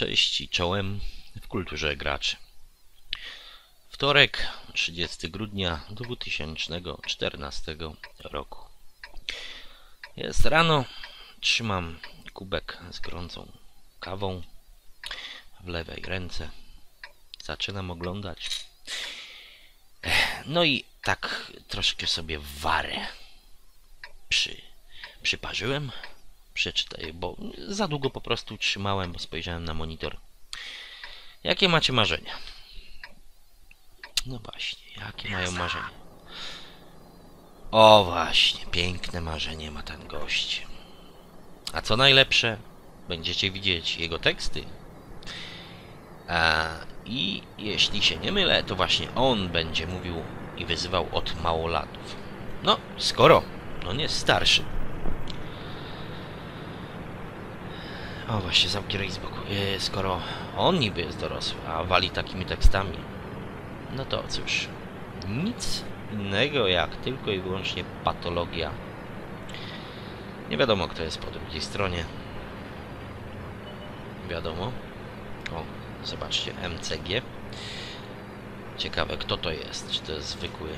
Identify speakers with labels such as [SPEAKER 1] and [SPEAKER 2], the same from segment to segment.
[SPEAKER 1] Cześć i czołem w kulturze graczy. Wtorek, 30 grudnia 2014 roku. Jest rano, trzymam kubek z gorącą kawą w lewej ręce. Zaczynam oglądać. No i tak troszkę sobie warę przy, przyparzyłem przeczytaj, bo za długo po prostu trzymałem, bo spojrzałem na monitor. Jakie macie marzenia? No właśnie, jakie mają marzenia? O właśnie, piękne marzenie ma ten gość. A co najlepsze, będziecie widzieć jego teksty. A, I jeśli się nie mylę, to właśnie on będzie mówił i wyzywał od małolatów. No, skoro on jest starszy, O właśnie, zamki Reisboku. Yy, skoro on niby jest dorosły, a wali takimi tekstami, no to cóż, nic innego jak tylko i wyłącznie patologia. Nie wiadomo kto jest po drugiej stronie. Wiadomo. O, zobaczcie, MCG. Ciekawe kto to jest. Czy to jest zwykły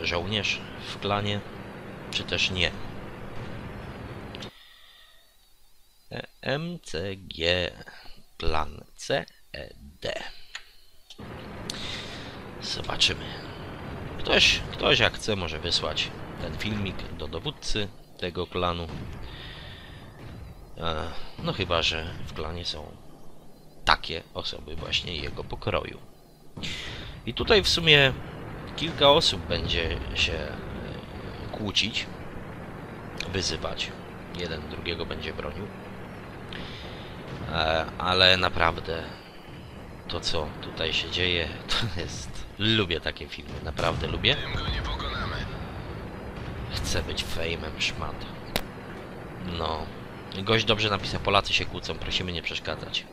[SPEAKER 1] e, żołnierz w klanie, czy też nie. MCG plan CED. Zobaczymy. Ktoś, ktoś jak chce może wysłać ten filmik do dowódcy tego klanu. No chyba, że w klanie są takie osoby właśnie jego pokroju. I tutaj w sumie kilka osób będzie się e, kłócić, wyzywać. Jeden drugiego będzie bronił. E, ale naprawdę to co tutaj się dzieje to jest... Lubię takie filmy, naprawdę lubię. Chcę być fejmem szmat. No. Gość dobrze napisał, Polacy się kłócą, prosimy nie przeszkadzać.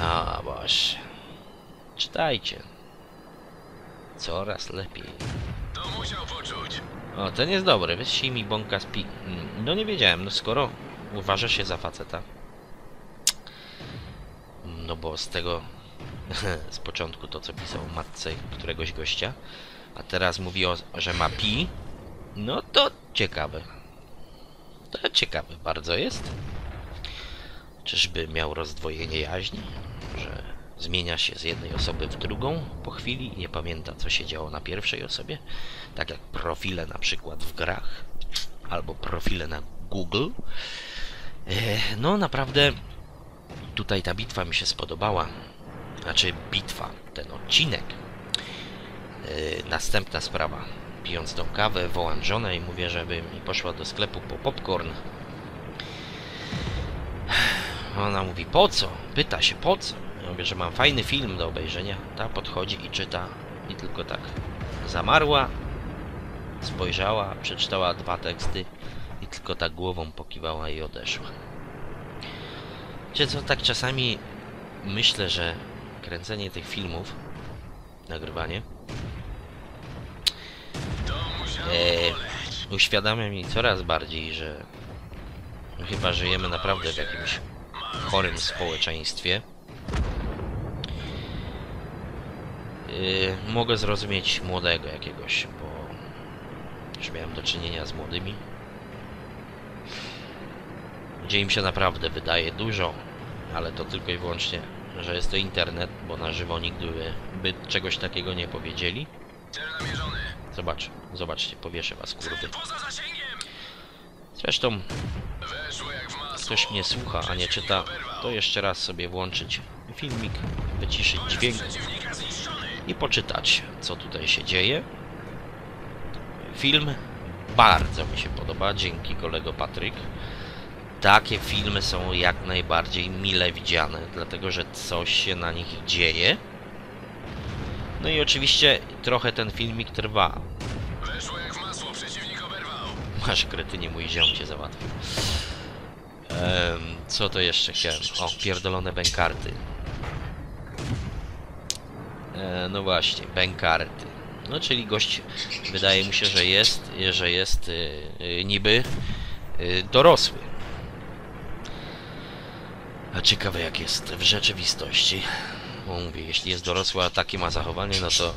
[SPEAKER 1] A, właśnie. Czytajcie. Coraz lepiej.
[SPEAKER 2] To musiał poczuć.
[SPEAKER 1] O, ten jest dobry. Wyślij mi bąka z. Mm, No nie wiedziałem, no skoro uważasz się za faceta. No bo z tego... z początku to, co pisał matce któregoś gościa, a teraz mówi, o, że ma pi, no to ciekawe. To ciekawe bardzo jest. Czyżby miał rozdwojenie jaźni? Że zmienia się z jednej osoby w drugą po chwili i nie pamięta, co się działo na pierwszej osobie? Tak jak profile na przykład w grach, albo profile na Google. E, no naprawdę tutaj ta bitwa mi się spodobała. Znaczy bitwa, ten odcinek. E, następna sprawa. Pijąc tą kawę, wołam żonę i mówię, żeby mi poszła do sklepu po popcorn. Ona mówi, po co? Pyta się, po co? Mówię, że mam fajny film do obejrzenia. Ta podchodzi i czyta i tylko tak zamarła, spojrzała, przeczytała dwa teksty i tylko tak głową pokiwała i odeszła. Wiecie co, tak czasami myślę, że kręcenie tych filmów, nagrywanie, e, uświadamia mi coraz bardziej, że chyba żyjemy naprawdę w jakimś chorym społeczeństwie. E, mogę zrozumieć młodego jakiegoś, bo już miałem do czynienia z młodymi, gdzie im się naprawdę wydaje dużo, ale to tylko i wyłącznie, że jest to internet, bo na żywo nigdy by, czegoś takiego nie powiedzieli. Zobacz, zobaczcie, powieszę was, kurwy. Zresztą, ktoś mnie słucha, a nie czyta, to jeszcze raz sobie włączyć filmik, wyciszyć dźwięk. I poczytać, co tutaj się dzieje. Film bardzo mi się podoba, dzięki kolego Patryk. Takie filmy są jak najbardziej mile widziane, dlatego że coś się na nich dzieje. No i oczywiście trochę ten filmik trwa.
[SPEAKER 2] Weszło jak w masło. Przeciwnik oberwał.
[SPEAKER 1] Masz kretynie, mój ziom cię załatwił. Em, co to jeszcze chciałem? O, pierdolone bękarty. E, no właśnie, bękarty. No czyli gość, wydaje mi się, że jest, że jest y, y, niby dorosły. A ciekawe jak jest w rzeczywistości. Bo mówię, jeśli jest dorosły, a takie ma zachowanie, no to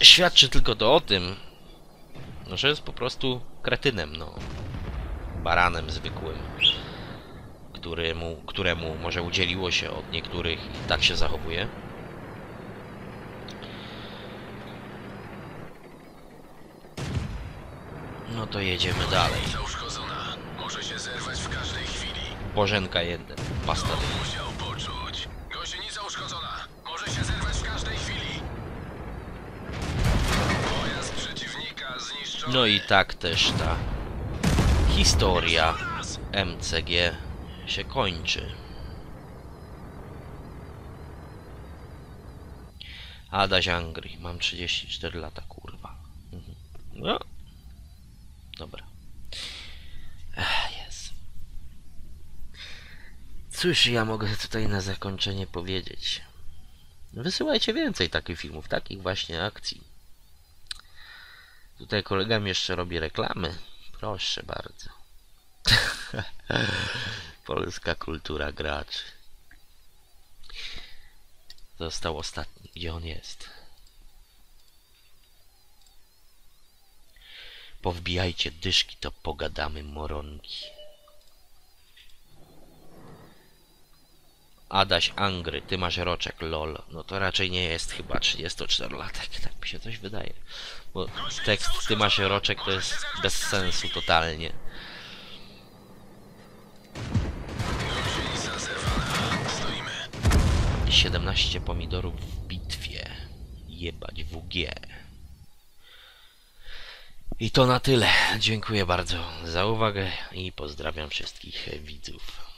[SPEAKER 1] świadczy tylko to o tym, że jest po prostu kretynem, no. Baranem zwykłym, któremu, któremu może udzieliło się od niektórych i tak się zachowuje. No to jedziemy dalej.
[SPEAKER 2] Uszkodzona. Może się zerwać w każdej chwili.
[SPEAKER 1] Bożenka 1, pasta.
[SPEAKER 2] Musiał poczuć. Gąsienica uszkodzona. Może się zerwać w każdej chwili. Pojazd przeciwnika zniszczony.
[SPEAKER 1] No i tak też ta historia MCG się kończy. Adaś Angry, mam 34 lata, kurwa. Mhm. No. Cóż ja mogę tutaj na zakończenie powiedzieć? Wysyłajcie więcej takich filmów, takich właśnie akcji. Tutaj kolega mi jeszcze robi reklamy. Proszę bardzo. Polska kultura graczy. Został ostatni. Gdzie on jest? Powbijajcie dyszki, to pogadamy moronki. Adaś Angry, ty masz roczek, lol. No to raczej nie jest chyba 34-latek, tak mi się coś wydaje. Bo tekst ty masz roczek to jest bez sensu totalnie. 17 pomidorów w bitwie. Jebać WG. I to na tyle. Dziękuję bardzo za uwagę i pozdrawiam wszystkich widzów.